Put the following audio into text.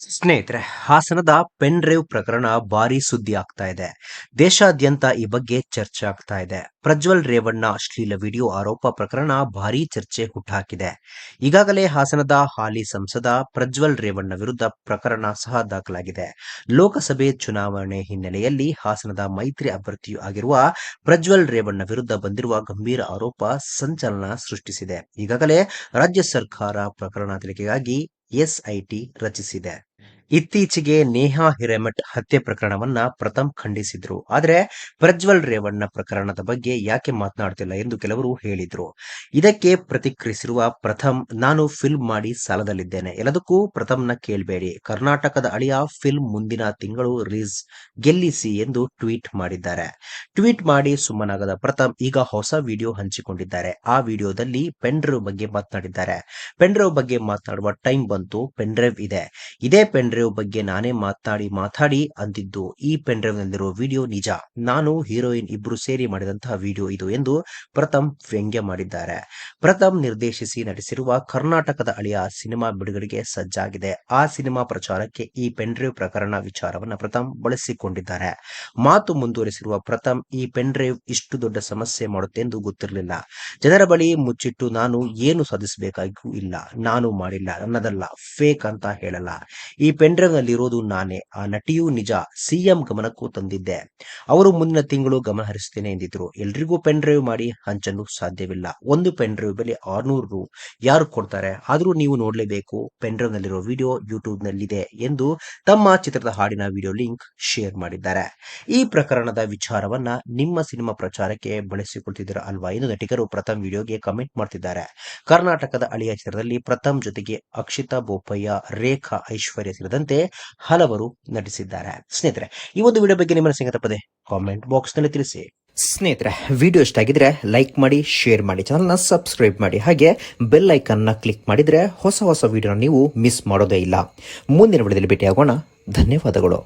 ಸ್ನೇಹಿತರೆ, ಹಾಸನದ pen drive ಪ್ರಕರಣ ಭಾರಿ ಸುದ್ದಿ ಆಗ್ತಾ ಇದೆ. ದೇಶಾದ್ಯಂತ ಈ ಬಗ್ಗೆ ಚರ್ಚೆ ಆಗ್ತಾ ಇದೆ. ಪ್ರಜ್ವಲ್ ರೇವಣ್ಣ ಅಶ್ಲೀಲ ವಿಡಿಯೋ ಆರೋಪ ಪ್ರಕರಣ ಭಾರಿ ಚರ್ಚೆ ಹುಟ್ಟುಹಾಕಿದೆ ಈಗಾಗಲೇ ಹಾಸನದ ಹಾಲಿ ಸಂಸದ ಪ್ರಜ್ವಲ್ ರೇವಣ್ಣ ವಿರುದ್ಧ ಪ್ರಕರಣ ಸಹ ದಾಖಲಾಗಿದೆ. ಲೋಕಸಭೆ ಚುನಾವಣೆ ಹಿನ್ನೆಲೆಯಲ್ಲಿ ಹಾಸನದ ಮೈತ್ರಿ ಅಭ್ಯರ್ಥಿಯೂ ಆಗಿರುವ ಪ್ರಜ್ವಲ್ ರೇವಣ್ಣ ವಿರುದ್ಧ ಬಂದಿರುವ ಗಂಭೀರ ಆರೋಪ ಸಂಚಲನ ಸೃಷ್ಟಿಸಿದೆ. ಈಗಾಗಲೇ ರಾಜ್ಯ ಸರ್ಕಾರ ಪ್ರಕರಣ ತನಿಖೆಗಾಗಿ ಎಸ್ಐಟಿ ರಚಿಸಿದೆ. ಇತ್ತೀಚೆಗೆ ನೇಹಾ ಹಿರೇಮಠ್ ಹತ್ಯೆ ಪ್ರಕರಣವನ್ನ ಪ್ರಥಮ್ ಖಂಡಿಸಿದ್ರು. ಆದರೆ ಪ್ರಜ್ವಲ್ ರೇವಣ್ಣ ಪ್ರಕರಣದ ಬಗ್ಗೆ ಯಾಕೆ ಮಾತನಾಡ್ತಿಲ್ಲ ಎಂದು ಕೆಲವರು ಹೇಳಿದ್ರು. ಇದಕ್ಕೆ ಪ್ರತಿಕ್ರಿಯಿಸಿರುವ ಪ್ರಥಮ್, ನಾನು ಫಿಲ್ಮ್ ಮಾಡಿ ಸಾಲದಲ್ಲಿದ್ದೇನೆ. ಎಲ್ಲದಕ್ಕೂ ಪ್ರಥಮ್ನ ಕೇಳಬೇಡಿ. ಕರ್ನಾಟಕದ ಅಳಿಯ ಫಿಲ್ಮ್ ಮುಂದಿನ ತಿಂಗಳು ರಿಲೀಸ್ ಗೆಲ್ಲಿಸಿ ಎಂದು ಟ್ವೀಟ್ ಮಾಡಿದ್ದಾರೆ. ಟ್ವೀಟ್ ಮಾಡಿ ಸುಮ್ಮನಾಗದ ಪ್ರಥಮ್ ಈಗ ಹೊಸ ವಿಡಿಯೋ ಹಂಚಿಕೊಂಡಿದ್ದಾರೆ. ಆ ವಿಡಿಯೋದಲ್ಲಿ ಪೆನ್ಡ್ರೈವ್ ಬಗ್ಗೆ ಮಾತನಾಡಿದ್ದಾರೆ. ಪೆನ್ ಡ್ರೈವ್ ಬಗ್ಗೆ ಮಾತನಾಡುವ ಟೈಮ್ ಬಂತು. ಪೆನ್ ಡ್ರೈವ್ ಇದೆ. ಇದೇ ಪೆನ್ ಡ್ರೈವ್ ಬಗ್ಗೆ ನಾನೇ ಮಾತಾಡಿ ಮಾತಾಡಿ ಅಂದಿದ್ದು ಈ ಪೆನ್ ಡ್ರೈವ್ ನಲ್ಲಿರುವ ವಿಡಿಯೋ ನಿಜ. ನಾನು ಹೀರೋಯಿನ್ ಇಬ್ರು ಸೇರಿ ಮಾಡಿದಂತಹ ವಿಡಿಯೋ ಇದು ಎಂದು ಪ್ರಥಮ್ ವ್ಯಂಗ್ಯ ಮಾಡಿದ್ದಾರೆ. ಪ್ರಥಮ್ ನಿರ್ದೇಶಿಸಿ ನಟಿಸಿರುವ ಕರ್ನಾಟಕದ ಅಳಿಯ ಸಿನಿಮಾ ಬಿಡುಗಡೆಗೆ ಸಜ್ಜಾಗಿದೆ. ಆ ಸಿನಿಮಾ ಪ್ರಚಾರಕ್ಕೆ ಈ ಪೆನ್ ಡ್ರೈವ್ ಪ್ರಕರಣ ವಿಚಾರವನ್ನ ಪ್ರಥಮ್ ಬಳಸಿಕೊಂಡಿದ್ದಾರೆ. ಮಾತು ಮುಂದುವರಿಸಿರುವ ಪ್ರಥಮ್ ಈ ಪೆನ್ ಡ್ರೈವ್ ಇಷ್ಟು ದೊಡ್ಡ ಸಮಸ್ಯೆ ಮಾಡುತ್ತೆ ಎಂದು ಗೊತ್ತಿರಲಿಲ್ಲ. ಜನರ ಬಳಿ ಮುಚ್ಚಿಟ್ಟು ನಾನು ಏನು ಸಾಧಿಸಬೇಕಾಗೂ ಇಲ್ಲ. ನಾನು ಮಾಡಿಲ್ಲ. ನನ್ನದಲ್ಲ. ಫೇಕ್ ಅಂತ ಹೇಳಲ್ಲ. ಪೆನ್ ಡ್ರೈವ್ನಲ್ಲಿ ಇರೋದು ನಾನೇ. ಆ ನಟಿಯೂ ನಿಜ. ಸಿಎಂ ಗಮನಕ್ಕೂ ತಂದಿದ್ದೆ. ಅವರು ಮುಂದಿನ ತಿಂಗಳು ಗಮನ ಹರಿಸುತ್ತೇನೆ ಎಂದಿದ್ರು. ಎಲ್ರಿಗೂ ಪೆನ್ ಡ್ರೈವ್ ಮಾಡಿ ಹಂಚಲು ಸಾಧ್ಯವಿಲ್ಲ. ಒಂದು ಪೆನ್ ಡ್ರೈವ್ ಬೆಲೆ ಆರ್ನೂರು ರು. ಯಾರು ಕೊಡ್ತಾರೆ? ಆದರೂ ನೀವು ನೋಡಲೇಬೇಕು. ಪೆನ್ ಡ್ರೈವ್ ನಲ್ಲಿರೋ ವಿಡಿಯೋ ಯೂಟ್ಯೂಬ್ ನಲ್ಲಿದೆ ಎಂದು ತಮ್ಮ ಚಿತ್ರದ ಹಾಡಿನ ವಿಡಿಯೋ ಲಿಂಕ್ ಶೇರ್ ಮಾಡಿದ್ದಾರೆ. ಈ ಪ್ರಕರಣದ ವಿಚಾರವನ್ನ ನಿಮ್ಮ ಸಿನಿಮಾ ಪ್ರಚಾರಕ್ಕೆ ಬಳಸಿಕೊಳ್ತಿದ್ದೀರಾ ಅಲ್ವಾ ಎಂದು ನಟಿಗರು ಪ್ರಥಮ್ ವಿಡಿಯೋಗೆ ಕಮೆಂಟ್ ಮಾಡ್ತಿದ್ದಾರೆ. ಕರ್ನಾಟಕದ ಅಳಿಯ ಚಿತ್ರದಲ್ಲಿ ಪ್ರಥಮ್ ಜೊತೆಗೆ ಅಕ್ಷಿತಾ ಬೋಪಯ್ಯ, ರೇಖಾ ಐಶ್ವರ್ಯ ಸೇರಿದಂತೆ ಹಲವರು ನಟಿಸಿದ್ದಾರೆ. ಸ್ನೇಹಿತರೆ, ಈ ಒಂದು ವಿಡಿಯೋ ಬಗ್ಗೆ ನಿಮ್ಮ ಅನಿಸಿಕೆ ತಪ್ಪದೆ ಕಾಮೆಂಟ್ ಬಾಕ್ಸ್ನಲ್ಲಿ ತಿಳಿಸಿ. ಸ್ನೇಹಿತರೆ ವಿಡಿಯೋ ಇಷ್ಟ ಆಗಿದ್ರೆ ಲೈಕ್ ಮಾಡಿ ಶೇರ್ ಮಾಡಿ ಚಾನಲ್ನ ಸಬ್ಸ್ಕ್ರೈಬ್ ಮಾಡಿ. ಹಾಗೆ ಬೆಲ್ ಐಕನ್ನ ಕ್ಲಿಕ್ ಮಾಡಿದ್ರೆ ಹೊಸ ಹೊಸ ವಿಡಿಯೋನ ನೀವು ಮಿಸ್ ಮಾಡೋದೇ ಇಲ್ಲ. ಮುಂದಿನ ವಿಡಿಯೋದಲ್ಲಿ ಭೇಟಿಯಾಗೋಣ. ಧನ್ಯವಾದಗಳು.